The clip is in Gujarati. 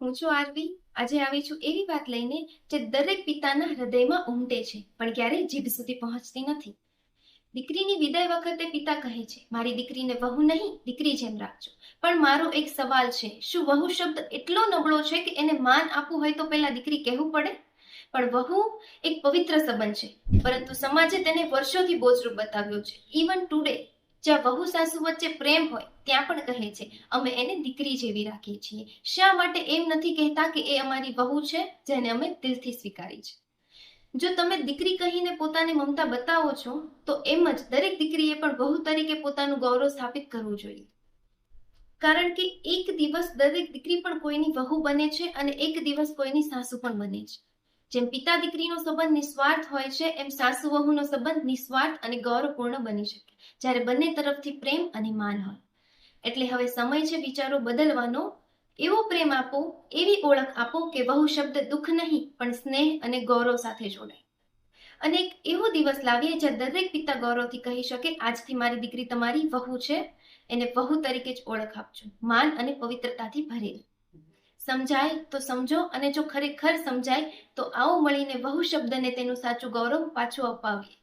હું છું આરવી. આજે આવી છું એવી વાત લઈને જે દરેક પિતાના હૃદયમાં ઉમટે છે, પણ ક્યારેય જીભ સુધી પહોંચતી નથી. દીકરીની વિદાય વખતે પિતા કહે છે, મારી દીકરીને વહુ નહીં, દીકરી જેમ રાખજો. પણ મારો એક સવાલ છે, શું વહુ શબ્દ એટલો નબળો છે કે એને માન આપવું હોય તો પહેલા દીકરી કહેવું પડે? પણ વહુ એક પવિત્ર સંબંધ છે, પરંતુ સમાજે તેને વર્ષોથી બોજરૂપ બતાવ્યો છે. ઇવન ટુડે જ્યાં વહુ સાસુ વચ્ચે પ્રેમ હોય, ત્યાં પણ કહે છે, અમે એને દીકરી જેવી રાખીએ છીએ. શા માટે એમ નથી કહેતા કે એ અમારી વહુ છે, જેને અમે દિલથી સ્વીકારી છે? જો તમે દીકરી કહીને પોતાની મમતા બતાવો છો, તો એમ જ દરેક દીકરીએ પણ વહુ તરીકે પોતાનું ગૌરવ સ્થાપિત કરવું જોઈએ. કારણ કે એક દિવસ દરેક દીકરી પણ કોઈની વહુ બને છે અને એક દિવસ કોઈની સાસુ પણ બને છે. જેમ પિતા દીકરીનો સંબંધ નિસ્વાર્થ હોય છે, એમ સાસુ વહુનો સંબંધ નિસ્વાર્થ અને ગૌરવપૂર્ણ બની શકે, જ્યારે બંને તરફથી પ્રેમ અને માન હોય. એટલે હવે સમય છે વિચારો બદલવાનો. એવો પ્રેમ આપો, એવી ઓળખ આપો કે વહુ શબ્દ દુઃખ નહીં, પણ સ્નેહ અને ગૌરવ સાથે જોડાય. અને એક એવો દિવસ લાવીએ જ્યાં દરેક પિતા ગૌરવથી કહી શકે, આજથી મારી દીકરી તમારી વહુ છે, એને વહુ તરીકે જ ઓળખ આપજો. માન અને પવિત્રતાથી ભરેલ. સમજાય તો સમજો અને જો ખરેખર સમજાય તો આવો મળીને વહુ શબ્દને તેનું સાચું ગૌરવ પાછું અપાવીએ.